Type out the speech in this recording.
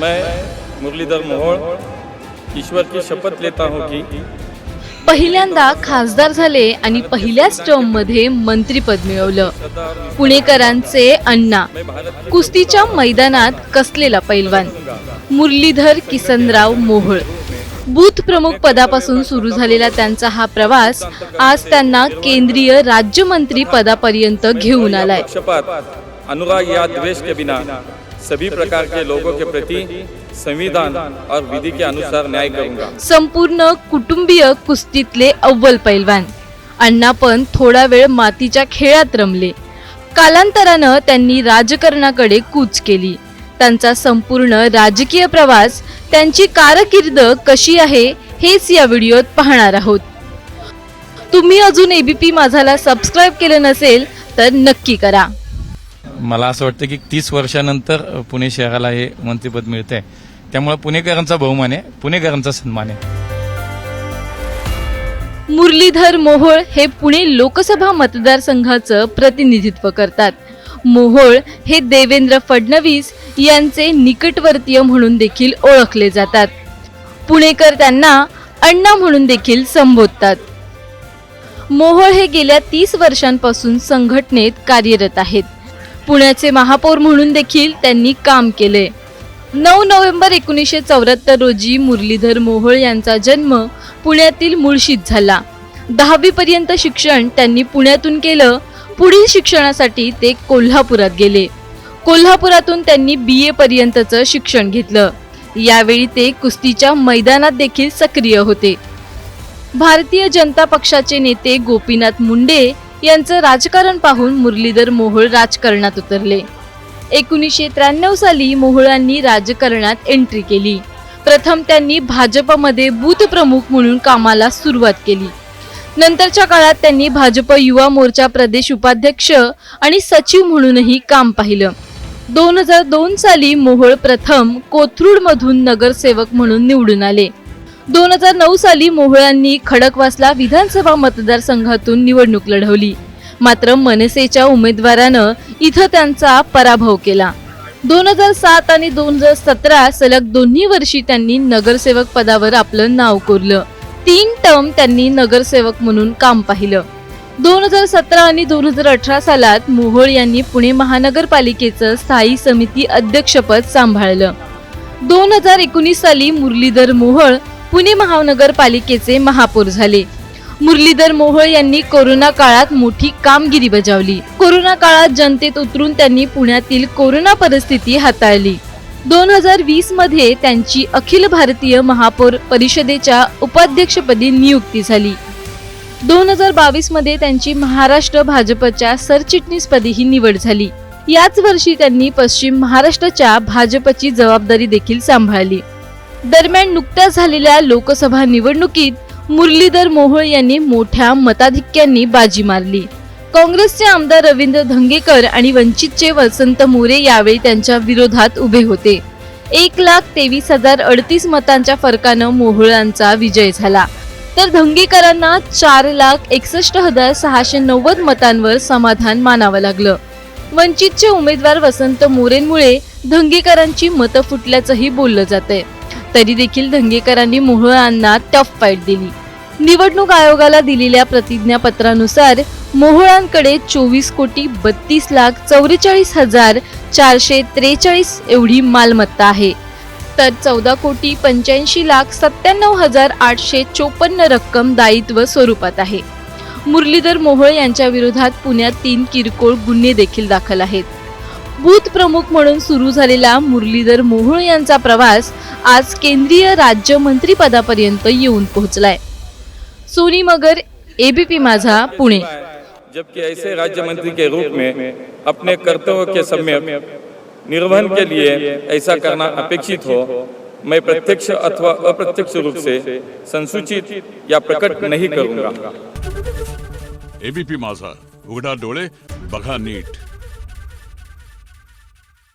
मैं मुरलीधर मोहोळ ईश्वर की शपथ लेता हूँ कि पहिल्यांदा खासदार झाले आणि पहिल्याच टर्ममध्ये मंत्रीपद मिळवलं. पुणेकरांचे अण्णा कुस्तीच्या मैदानात कसलेला पैलवान? मुरलीधर किसनराव मोहोळ. बूथ प्रमुख पदापासून सुरू झालेला त्यांचा हा प्रवास आज त्यांना केंद्रीय राज्यमंत्री पदापर्यंत घेऊन आलाय. अनुराग या द्वेष के बिना. सभी प्रकार के लोगों के प्रति संविधान और विधि के अनुसार न्याय करूंगा। संपूर्ण कुटुंबीय कुस्तीतले अव्वल पैलवान. अण्णा पण थोडा वेळ मातीच्या खेळात रमले. कालांतरानं त्यांनी राजकारणाकडे कूच केली. त्यांचा संपूर्ण राजकीय प्रवास त्यांची कारकीर्द कशी आहे हेच या व्हिडिओत पाहणार आहोत. तुम्ही अजून एबीपी माझाला सबस्क्राईब केलं नसेल तर नक्की करा. मला असं वाटतं की तीस वर्षानंतर पुणे शहराला हे मंत्रिपद मिळतंय. त्यामुळे पुणेकरांचा बहुमान आहे पुणेकरांचा सन्मान आहे. मुरलीधर मोहोळ हे पुणे लोकसभा मतदारसंघाचं प्रतिनिधित्व करतात. मोहोळ हे देवेंद्र फडणवीस यांचे निकटवर्तीय म्हणून देखील ओळखले जातात. पुणेकर त्यांना अण्णा म्हणून देखील संबोधतात. मोहोळ हे गेल्या तीस वर्षांपासून संघटनेत कार्यरत आहेत. पुण्याचे महापौर म्हणून देखील त्यांनी काम केले. नऊ नोव्हेंबर एकोणीसशे चौऱ्याहत्तर रोजी मुरलीधर मोहोळ यांचा जन्म पुण्यातील मुळशीत झाला. दहावीपर्यंत शिक्षण त्यांनी पुण्यातून केलं. पुढील शिक्षणासाठी ते कोल्हापुरात गेले. कोल्हापुरातून त्यांनी बी ए पर्यंतचं शिक्षण घेतलं. यावेळी ते कुस्तीच्या मैदानात देखील सक्रिय होते. भारतीय जनता पक्षाचे नेते गोपीनाथ मुंडे यांचं राजकारण पाहून मुरलीधर मोहोळ राजकारणात उतरले. एकोणीसशे त्र्याण्णव साली मोहोळांनी राजकारणात एंट्री केली. प्रथम त्यांनी भाजपमध्ये बूथ प्रमुख म्हणून कामाला सुरुवात केली. नंतरच्या काळात त्यांनी भाजप युवा मोर्चा प्रदेश उपाध्यक्ष आणि सचिव म्हणूनही काम पाहिलं. दोन हजार दोन साली मोहोळ प्रथम कोथरूड मधून नगरसेवक म्हणून निवडून आले. दोन हजार नऊ साली मोहोळांनी खडकवासला विधानसभा मतदारसंघातून निवडणूक लढवली. मात्र मनसेच्या उमेदवारानं इथं त्यांचा पराभव केला. दोन हजार सात आणि दोन हजार सतरा सलग दोन्ही वर्षी त्यांनी नगरसेवक पदावर आपलं नाव कोरलं. तीन टर्म त्यांनी नगरसेवक म्हणून काम पाहिलं. दोन हजार सतरा आणि दोन हजार अठरा सालात मोहोळ यांनी पुणे महानगरपालिकेचं स्थायी समिती अध्यक्षपद सांभाळलं. दोन हजार एकोणीस साली मुरलीधर मोहोळ पुणे महानगरपालिकेचे महापौर झाले. मुरलीधर मोहोळ यांनी कोरोना काळात मोठी कामगिरी बजावली. कोरोना काळात जनतेत उतरून त्यांनी पुण्यातील कोरोना परिस्थिती हाताळली. दोन हजार वीसमध्ये त्यांची अखिल भारतीय महापौर परिषदेच्या उपाध्यक्षपदी नियुक्ती झाली. दोन हजार बावीसमध्ये त्यांची महाराष्ट्र भाजपच्या सरचिटणीसपदी ही निवड झाली. याच वर्षी त्यांनी पश्चिम महाराष्ट्राच्या भाजपची जबाबदारी देखील सांभाळली. दरम्यान नुकत्याच झालेल्या लोकसभा निवडणुकीत मुरलीधर मोहोळ यांनी मोठ्या मताधिक्यांनी बाजी मारली. काँग्रेसचे आमदार रवींद्र धंगेकर आणि वंचितचे वसंत मोरे यावेळी त्यांच्या विरोधात उभे होते. एक लाख तेवीस हजार अडतीस मतांच्या फरकानं मोहोळांचा विजय झाला. तर धंगेकरांना चार लाख एकसष्ट हजार सहाशे नव्वद मतांवर समाधान मानावं लागलं. वंचितचे उमेदवार वसंत मोरेंमुळे धंगेकरांची मतं फुटल्याचंही बोललं जातंय. तरी देखील धंगेकरांनी मोहोळांना टफ फाईट दिली. निवडणूक आयोगाला दिलेल्या प्रतिज्ञापत्रानुसार मोहोळांकडे चोवीस कोटी बत्तीस लाख चौवेचाळीस हजार चारशे त्रेचाळीस एवढी मालमत्ता आहे. तर चौदा कोटी पंच्याऐंशी लाख सत्त्याण्णव हजार आठशे चोपन्न रक्कम दायित्व स्वरूपात आहे. मुरलीधर मोहोळ यांच्या विरोधात पुण्यात तीन किरकोळ गुन्हे देखील दाखल आहेत. बूथ प्रमुख म्हणून सुरू झालेला मुरलीधर मोहोळ यांचा प्रवास आज केंद्रीय राज्यमंत्री पदापर्यंत येऊन पोहोचलाय. सोनी मगर एबीपी माझा पुणे. जबकि ऐसे राज्य मंत्री के रूप में अपने कर्तव्यों के सम्यक निर्वहन के लिए ऐसा करना अपेक्षित हो मैं प्रत्यक्ष अथवा अप्रत्यक्ष रूप से संसूचित या प्रकट नहीं करूंगा। एबीपी माझा उघडा डोळे बघा नीट.